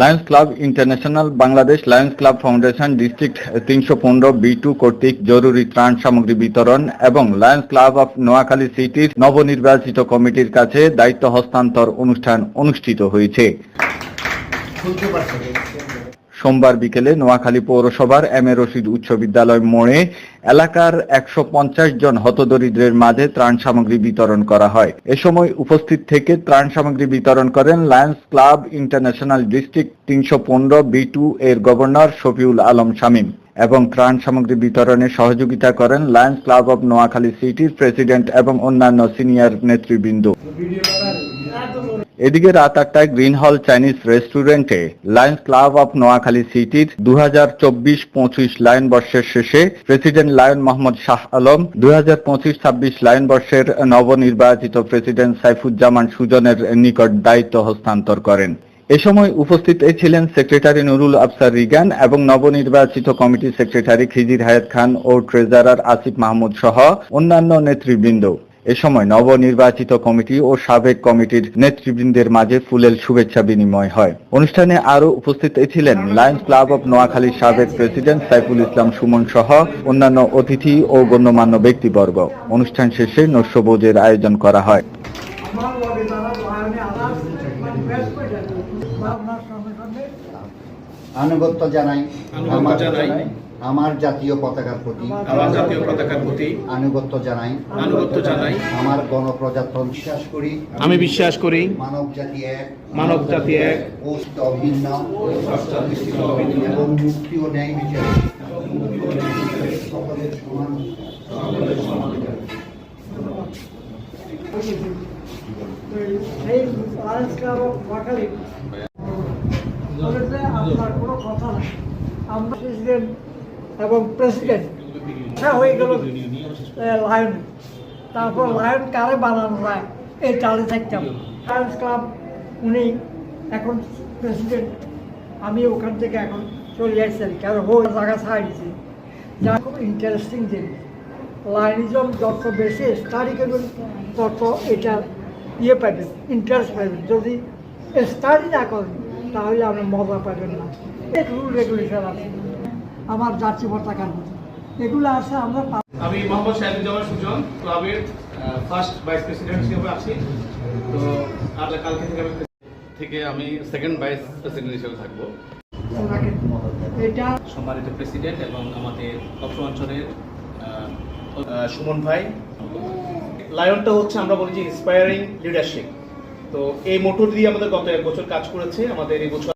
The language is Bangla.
Lions club international Bangladesh lions club foundation district তিনশো পনেরো বি টু কর্তৃক জরুরি ত্রাণ সামগ্রী বিতরণ এবং লায়ন্স ক্লাব অফ নোয়াখালী সিটির নবনির্বাচিত কমিটির কাছে দায়িত্ব হস্তান্তর অনুষ্ঠান অনুষ্ঠিত হয়েছে। সোমবার বিকেলে নোয়াখালী পৌরসভার এম এ রশিদ উচ্চ বিদ্যালয় মোড়ে এলাকার একশো পঞ্চাশ জন হতদরিদ্রের মাঝে ত্রাণ সামগ্রী বিতরণ করা হয়। এ সময় উপস্থিত থেকে ত্রাণ সামগ্রী বিতরণ করেন লায়ন্স ক্লাব ইন্টারন্যাশনাল ডিস্ট্রিক্ট তিনশো পনেরো বি টু এর গভর্নর শফিউল আলম শামীম এবং ত্রাণ সামগ্রী বিতরণে সহযোগিতা করেন লায়ন্স ক্লাব অব নোয়াখালী সিটির প্রেসিডেন্ট এবং অন্যান্য সিনিয়র নেতৃবৃন্দ। এদিকে রাত আটটায় গ্রিন হল চাইনিজ রেস্টুরেন্টে লায়ন্স ক্লাব অফ নোয়াখালী সিটির দু হাজার চব্বিশ পঁচিশ লায়ন বর্ষের শেষে প্রেসিডেন্ট লায়ন মোহাম্মদ শাহ আলম দু হাজার পঁচিশ ছাব্বিশ লায়ন বর্ষের নবনির্বাচিত প্রেসিডেন্ট সাইফুজ্জামান সুজনের নিকট দায়িত্ব হস্তান্তর করেন। এ সময় উপস্থিত ছিলেন সেক্রেটারি নুরুল আফসার রিগান এবং নবনির্বাচিত কমিটি সেক্রেটারি খিজির হায়াত খান ও ট্রেজারার আসিফ মাহমুদ সহ অন্যান্য নেতৃবৃন্দ। এ সময় নবনির্বাচিত কমিটি ও সাবেক কমিটির নেতৃবৃন্দের মাঝে ফুলেল শুভেচ্ছা বিনিময় হয়। অনুষ্ঠানে আরও উপস্থিত ছিলেন লায়ন্স ক্লাব অব নোয়াখালীর সাবেক প্রেসিডেন্ট সাইফুল ইসলাম সুমন সহ অন্যান্য অতিথি ও গণ্যমান্য ব্যক্তিবর্গ। অনুষ্ঠান শেষে নস্যভোজের আয়োজন করা হয়। আনুগত্য জানাই আমার- জাতীয় পতাকার প্রতি আমার জাতীয় পতাকার প্রতি আনুগত্য জানাই। আনুগত্য জানাই। আমার গণপ্রজাতন্ত্র বিশ্বাস করি। আমি বিশ্বাস করি। মানব জাতি এক। মানব জাতি এক। অস্ত অভিন্ন। এবং মুক্তি ও ন্যায় বিচার। সকলের সমান আপনার কোনো কথা নাই। আমরা প্রেসিডেন্ট এবং প্রেসিডেন্ট হ্যাঁ হয়ে গেল লায়ন তারপর লায়ন কারে বানানো যায় এই চালে থাকতাম। লায়ন্স ক্লাব উনি এখন প্রেসিডেন্ট আমি ওখান থেকে এখন চলে আসছি কারণ হো জায়গা ছাড়িয়েছি যা খুব ইন্টারেস্টিং জিনিস। লাইনিজম যত বেশি স্টাডি করবেন, তত এটা ইয়ে পাবেন ইন্টারেস্ট পাবেন। যদি স্টাডি না করেন, তাহলে আপনি মজা পাবেন না। রুল রেগুলেশন আছে। আমার পতাকার মতো এগুলো আছে আমরা আমি মোহাম্মদ শাহিদুজ্জামান সুজন ক্লাবের ফার্স্ট ভাইস প্রেসিডেন্ট হিসেবে আছি। তো আর কালকে থেকে আমি থেকে আমি সেকেন্ড ভাইস প্রেসিডেন্ট হিসেবে থাকব। এটা সম্মানিত প্রেসিডেন্ট এবং আমাদের অত্র অঞ্চলের সুমন ভাই। লায়নটা হচ্ছে আমরা বলি যে ইন্সপায়ারিং লিডারশিপ তো এই মোটর দিয়ে আমাদের গত এক বছর কাজ করেছে। আমাদের এই বছর